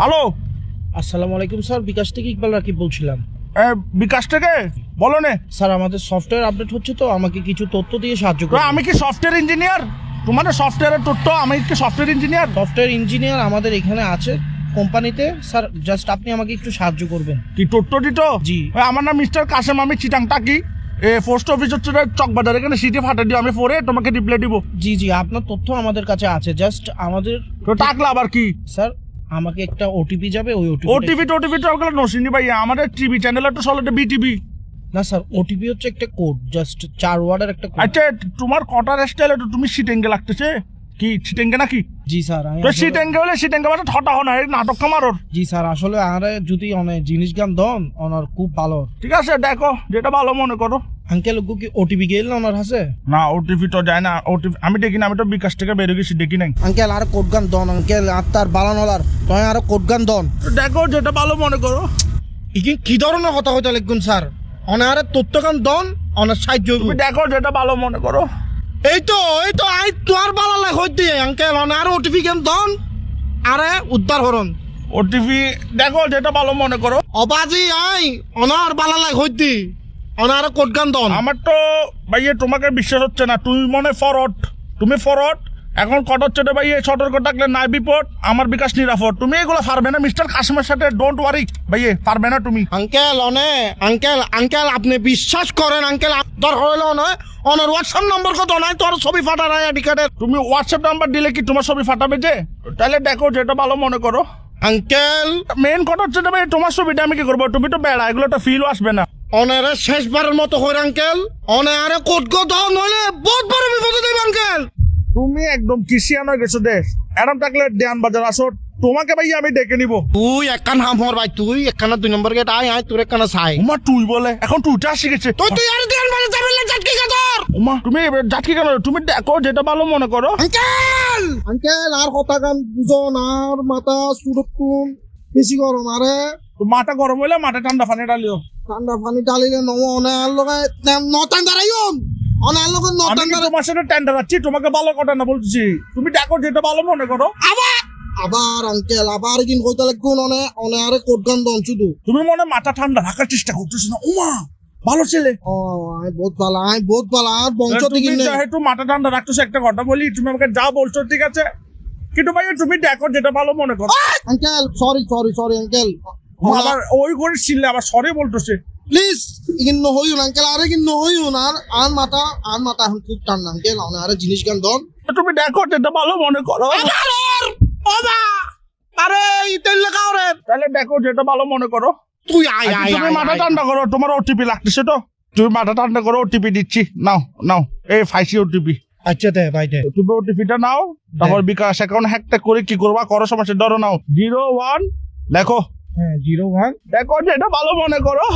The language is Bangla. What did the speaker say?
হ্যালো? আসসালামু আলাইকুম স্যার বিকাশ থেকে ইকবাল রাকিব বলছিলাম। বিকাশ থেকে? বলো নে। স্যার আমাদের সফটওয়্যার আপডেট হচ্ছে তো আমাকে কিছু তথ্য দিয়ে সাহায্য তো করুন আমি কি সফটওয়্যার ইঞ্জিনিয়ার? তোমার সফটওয়্যারের তথ্য আমি কি সফটওয়্যার ইঞ্জিনিয়ার? সফটওয়্যার ইঞ্জিনিয়ার আমাদের এখানে আছে কোম্পানিতে। স্যার জাস্ট আপনি আমাকে একটু সাহায্য করবেন। কি তথ্য দিত? জি। আমার নাম মিস্টার কাশেম আমি চিটাং টাকি এ পোস্ট অফিস হচ্ছে চকবাজার এখানে সিটি ফাটা দিও আমি পরে তোমাকে রিপ্লাই দিব। জি জি আপনার তথ্য আমাদের কাছে আছে জাস্ট আমাদের টাকলা আবার কি? স্যার আমাকে একটা ওটিপি যাবে ওই ওটিপি ওটিপি টোটিপি তো ওগুলো নসিনি ভাই আমাদের টিভি চ্যানেল তো একটা বিটিভি না স্যার ওটিপি হচ্ছে একটা কোড জাস্ট চার ওয়ার্ডের একটা কোড আচ্ছা তোমার কটার স্টাইল তুমি সিটেঙ্গে লাগতেছে কি সিটেঙ্গে নাকি? জি স্যার আমি তো আসলে- সিটেঙ্গে হলে সিটেঙ্গে মানে ঠটা হো না এই নাটক কামারোর। জি স্যার আসলে আরে যদি অনেক জিনিস গান দন ওনার খুব ভালো। ঠিক আছে দেখো যেটা ভালো মনে করো। আঙ্কেল ওগু কি ওটিপি গেল না ওনার হাসে না ওটিভি তো যায় না ওটিভি আমি দেখি না আমি তো বিকাশ থেকে বেরো গেছি দেখি নাই। আঙ্কেল আর কোড গান দন আঙ্কেল আত্মার বালানলার তয় আর কোড গান দন। তো দেখো যেটা ভালো মনে করো। ইকি কি ধরনের কথা হইতে লিখুন স্যার? অনারে তথ্য গান দন অনার সাহায্য হইব। তুমি দেখো যেটা ভালো মনে করো। এই তো এই তো আই তোর বালা লাগ হইতে আঙ্কেল আর ওটিপি গান দন? আরে উদ্ধার হরন ওটিপি দেখো যেটা ভালো মনে করো। অবাজি আই অনার বালা লাগ হইতে অনার কোড গান দন। আমার তো ভাইয়ে তোমাকে বিশ্বাস হচ্ছে না তুমি মনে ফরট। তুমি ফরট? এখন কটর রে ভাইয়ে সতর্ক থাকলে নাই বিপদ আমার বিকাশ নিরাপদ। তুমি এগুলো পারবে না মিস্টার কাশিমের সাথে ডোন্ট ওয়ারি ভাইয়ে পারবে না তুমি। আঙ্কেল অনে আঙ্কেল আঙ্কেল আপনি বিশ্বাস করেন আঙ্কেল দর হইল নয় অনার হোয়াটসঅ্যাপ নম্বর কত? নাই তোর ছবি ফাটা নাই আইডি তুমি হোয়াটসঅ্যাপ নাম্বার দিলে কি তোমার ছবি ফাটাবে যে? তাহলে দেখো যেটা ভালো মনে করো। আঙ্কেল। মেন কথা হচ্ছে ভাই তোমার ছবিটা আমি কি করব? তুমি তো বেড়া এগুলো তো ফিলও আসবে না। অনেরে শেষবারের মতো হইর আঙ্কেল। অনে আরে কোট গো দাও নইলে বহুত বড় বিপদে দেব আঙ্কেল। তুমি একদম কিসিয়ান হয়ে গেছো দেশ এরম থাকলে দেয়ান বাজার আসো তোমাকে ভাই আমি ডেকে নিবো তুই একখান হাম হর ভাই তুই একখানা দুই নম্বর গেট আয় আয় তোর একখানা চাই উমা তুই বলে এখন তুইটা শিখেছে তুই তুই আর দিয়ান বাজে যাবেন না জাটকি গাদর উমা তুমি যাচ্ছি কেন তুমি দেখো যেটা ভালো মনে করো আঙ্কেল আঙ্কেল আর কথা গান বুঝন আর মাথা সুরক্ষণ বেশি গরম আরে মাথা গরম হইলে মাথা ঠান্ডা পানি ডালিও ঠান্ডা পানি ডালিলে নম আর লগে আর লগে আমি নটান তোমার সাথে টেন্ডার আছি? তোমাকে ভালো কথা না বলছি। তুমি দেখো যেটা ভালো মনে করো। আবার! আবার আঙ্কেল আবার কিন কইতে লাগুন অনে অনে আরে কোট দন শুধু। তুমি মনে মাথা ঠান্ডা রাখার চেষ্টা করতেছো না? উমা ভালো ছেলে। ও আই বহুত ভালো আই বহুত ভালো। আর বংশ তুমি যেহেতু মাথা ঠান্ডা রাখতেছো একটা কথা বলি তুমি আমাকে যা বলছো ঠিক আছে? কিন্তু ভাই তুমি দেখো যেটা ভালো মনে করো। Uncle sorry sorry sorry uncle আবার ওই করে ছিলে আবার সরি বলতেছে। প্লিজ ইগিন নহইউন আঙ্কেল আরে কিন নহইউন আর আর মাথা আন মাথা এখন খুব ঠান্ডা আঙ্কেল অনে আরে জিনিস গান দন। তুমি দেখো যেটা ভালো মনে করো। ওবা আরে ইতেল লাগাও রে। তাহলে দেখো যেটা ভালো মনে করো। তুই আয় আয় তুমি মাথা ঠান্ডা করো তোমার ওটিপি লাগতেছে তো। তুমি মাথা ঠান্ডা করো ওটিপি দিচ্ছি। নাও নাও। এই ফাইসি ওটিপি আচ্ছা দে ভাই দে। তুমি ওটিপিটা নাও তারপর বিকাশ অ্যাকাউন্ট হ্যাকটা করে কি করবা করো সমস্যা ধরো নাও। জিরো ওয়ান দেখো। হ্যাঁ জিরো ওয়ান। দেখো যেটা ভালো মনে করো।